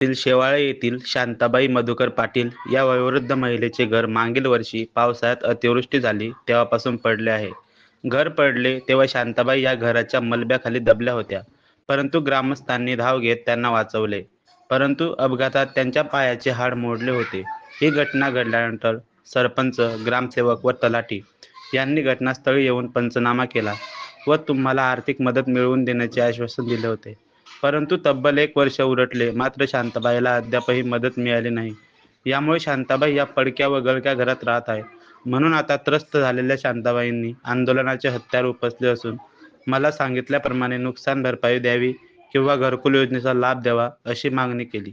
तील शेवाळे येथील शांताबाई मधुकर पाटील या वयोवृद्ध महिलेचे घर मागील वर्षी पावसाळ्यात अतिवृष्टी झाली तेव्हापासून पडले आहे. घर पडले तेव्हा शांताबाई या घराच्या मलब्याखाली दबल्या होत्या. परंतु ग्रामस्थांनी धाव घेत त्यांना वाचवले. परंतु अपघातात त्यांच्या पायाचे हाड मोडले होते. ही घटना घडल्यानंतर सरपंच ग्रामसेवक व तलाठी यांनी घटनास्थळी येऊन पंचनामा केला व तुम्हाला आर्थिक मदत मिळवून देण्याचे आश्वासन दिले होते. परंतु तब्बल एक वर्ष उरटले मात्र शांताबाईला अद्यापही मदत मिळाली नाही. यामुळे शांताबाई या पडक्या व गळक्या घरात राहत आहे. म्हणून आता त्रस्त झालेल्या शांताबाईंनी आंदोलनाचे हत्यार उपसले असून मला सांगितल्याप्रमाणे नुकसान भरपाई द्यावी किंवा घरकुल योजनेचा लाभ द्यावा अशी मागणी केली.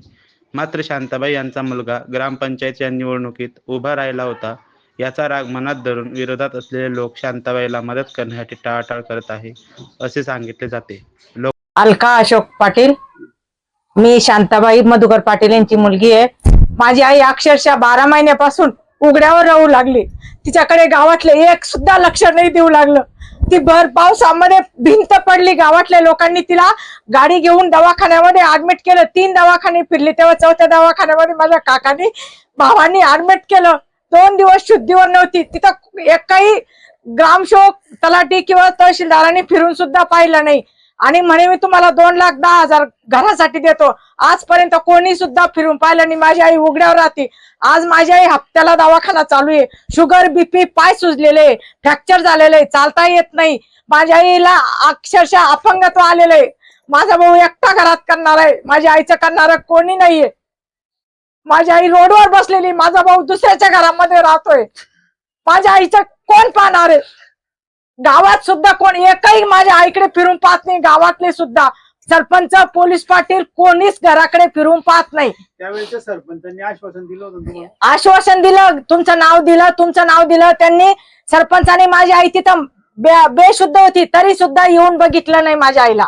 मात्र शांताबाई यांचा मुलगा ग्रामपंचायतच्या निवडणुकीत उभा राहिला होता. याचा राग मनात धरून विरोधात असलेले लोक शांताबाईला मदत करण्यासाठी टाळाटाळ करत आहे असे सांगितले जाते. लोक अलका अशोक पाटील. मी शांताबाई मधुकर पाटील यांची मुलगी आहे. माझी आई अक्षरशः बारा महिन्यापासून उघड्यावर राहू लागली. तिच्याकडे गावातले एक सुद्धा लक्ष नाही देऊ लागलं. ती भर पावसामध्ये भिंत पडली गावातल्या लोकांनी तिला गाडी घेऊन दवाखान्यामध्ये ऍडमिट केलं. तीन दवाखाने फिरली. तेव्हा चौथ्या दवाखान्यामध्ये माझ्या काकांनी भावांनी ऍडमिट केलं. दोन दिवस शुद्धीवर नव्हती. तिथं एक काही ग्रामसेवक तलाठी किंवा तहसीलदारांनी फिरून सुद्धा पाहिलं नाही. आणि म्हणे मी तुम्हाला दोन लाख दहा हजार घरासाठी देतो. आजपर्यंत कोणी सुद्धा फिरून पाहिलं आणि माझी आई उघड्यावर राहते. आज माझी आई हप्त्याला दवाखाना चालू आहे. शुगर बीपी पाय सुजलेले फ्रॅक्चर झालेले चालता येत नाही. माझ्या आईला अक्षरशः अपंगत्व आलेलं आहे. माझा भाऊ एकटा घरात करणार आहे. माझ्या आईचं करणार कोणी नाहीये. माझी आई रोडवर बसलेली माझा भाऊ दुसऱ्याच्या घरामध्ये राहतोय. माझ्या आईचं कोण पाहणार आहे? गावात सुद्धा कोण एकही माझ्या आईकडे फिरून पाहत नाही गावातले सुद्धा. सरपंच पोलीस पाटील कोणीच घराकडे फिरून पाहत नाही. त्यावेळेच्या सरपंचांनी आश्वासन दिलं होतं ना तुम्हाला? आश्वासन दिलं तुमचं नाव दिलं तुमचं नाव दिलं त्यांनी सरपंचाने माझी आई तिथं बे- बेशुद्ध होती तरी सुद्धा येऊन बघितलं नाही माझ्या आईला.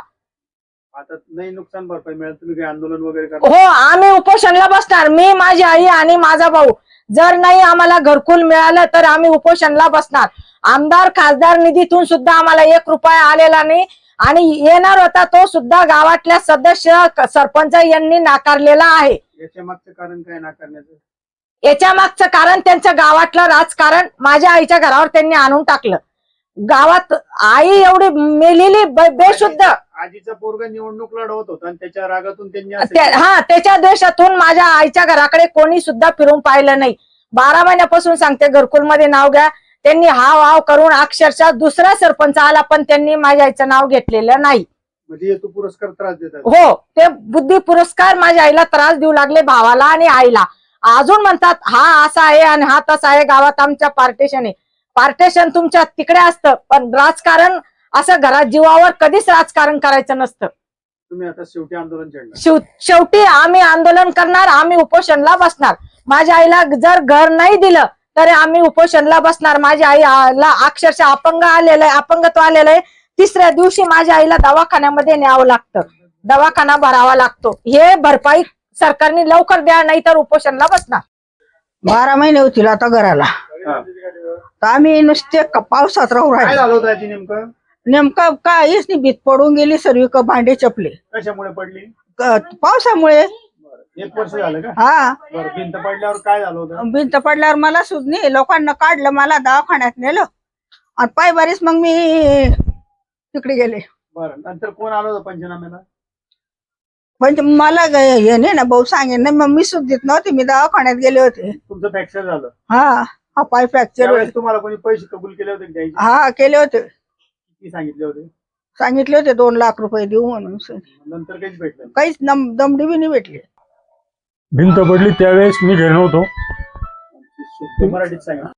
आता नाही नुकसान भरपाई मिळेल तुम्ही काही आंदोलन वगैरे करा हो आम्ही उपोषणला बसणार. मी माझी आई आणि माझा भाऊ. जर नाही आम्हाला घरकुल मिळालं तर आम्ही उपोषणला बसणार. आमदार खासदार निधीतून सुद्धा आम्हाला एक रुपया आलेला नाही. आणि येणार होता तो सुद्धा गावातल्या सदस्य सरपंच यांनी नाकारलेला आहे. याच्या मागचं कारण काय नाकारण्याचं? याच्या मागचं कारण त्यांचं गावातलं राजकारण माझ्या आईच्या घरावर त्यांनी आणून टाकलं. गावात आई एवढी मेलेली ब- बेशुद्ध. आजीचा पोरगा निवडणूक लढवत होता आणि त्याच्या रागातून त्यांनी असं त्या- केलं. हा त्याच्या देशातून माझ्या आईच्या घराकडे कोणी सुद्धा फिरून पाहिलं नाही. बारा महिन्यापासून सांगते घरकुलमध्ये नाव घ्या. त्यांनी हाव हाव करून अक्षरशः दुसरा सरपंच आला पण त्यांनी माझ्या आईचं नाव घेतलेलं नाही. म्हणजे हेतू पुरस्कार त्रास देतात हो ते बुद्धी पुरस्कार माझ्या आईला त्रास देऊ लागले भावाला आणि आईला. अजून म्हणतात हा असा आहे आणि हा तसा आहे गावात आमच्या पार्टेशन आहे. पार्टेशन तुमच्या तिकडे असतं पण राजकारण असं घरात जीवावर कधीच राजकारण करायचं नसतं. तुम्ही आता शेवटी आंदोलन छेडणार शेव शेवटी आम्ही आंदोलन करणार आम्ही उपोषणला बसणार. माझ्या आईला जर घर नाही दिलं तर आम्ही उपोषणला बसणार. माझ्या आईला अक्षरशः अपंग आलेलं आहे अपंगत्व आलेलं आहे. तिसऱ्या दिवशी माझ्या आईला दवाखान्यामध्ये न्यावं लागतं. दवाखाना भरावा लागतो. हे भरपाई सरकारने लवकर द्या नाही तर उपोषणला बसणार. बारा महिने होतील आता घराला. तर आम्ही नुसते पावसात राहू काय राहिले. झालं होतं आजी नेमकं? नेमकं काहीच नाही भीत पडून गेली सर्व क- भांडे चपले. कशामुळे पडली? क- पावसामुळे. बरं. एक वर्ष झालं का? हा. बरं भिंत पडल्यावर काय झालं होतं? भिंत पडल्यावर मला सुद नाही लोकांना काढलं मला दवाखान्यात नेलं. आणि पाय बारीच मग मी तिकडे गेले. बरं नंतर कोण आलं होतं पंचनाम्याला? म्हणजे मला ग- हे नाही ना भाऊ सांगेन नाही मग मी सुद्धीत नव्हते मी दवाखान्यात गेले होते. तुमचं फ्रॅक्चर झालं. हा. हा पाय फ्रॅक्चर त्यावेळेस तुम्हाला कोणी पैसे कबूल केले होते का द्यायचे हा केले होते. किती सांगितले होते? सांगितले होते दोन लाख रुपये देऊ म्हणून. नंतर काहीच भेटलं नाही. काहीच दम दमडी बी नाही भेटली. भिंत पडली त्यावेळेस मी घरी नव्हतो. शुद्ध मराठीत सांगा.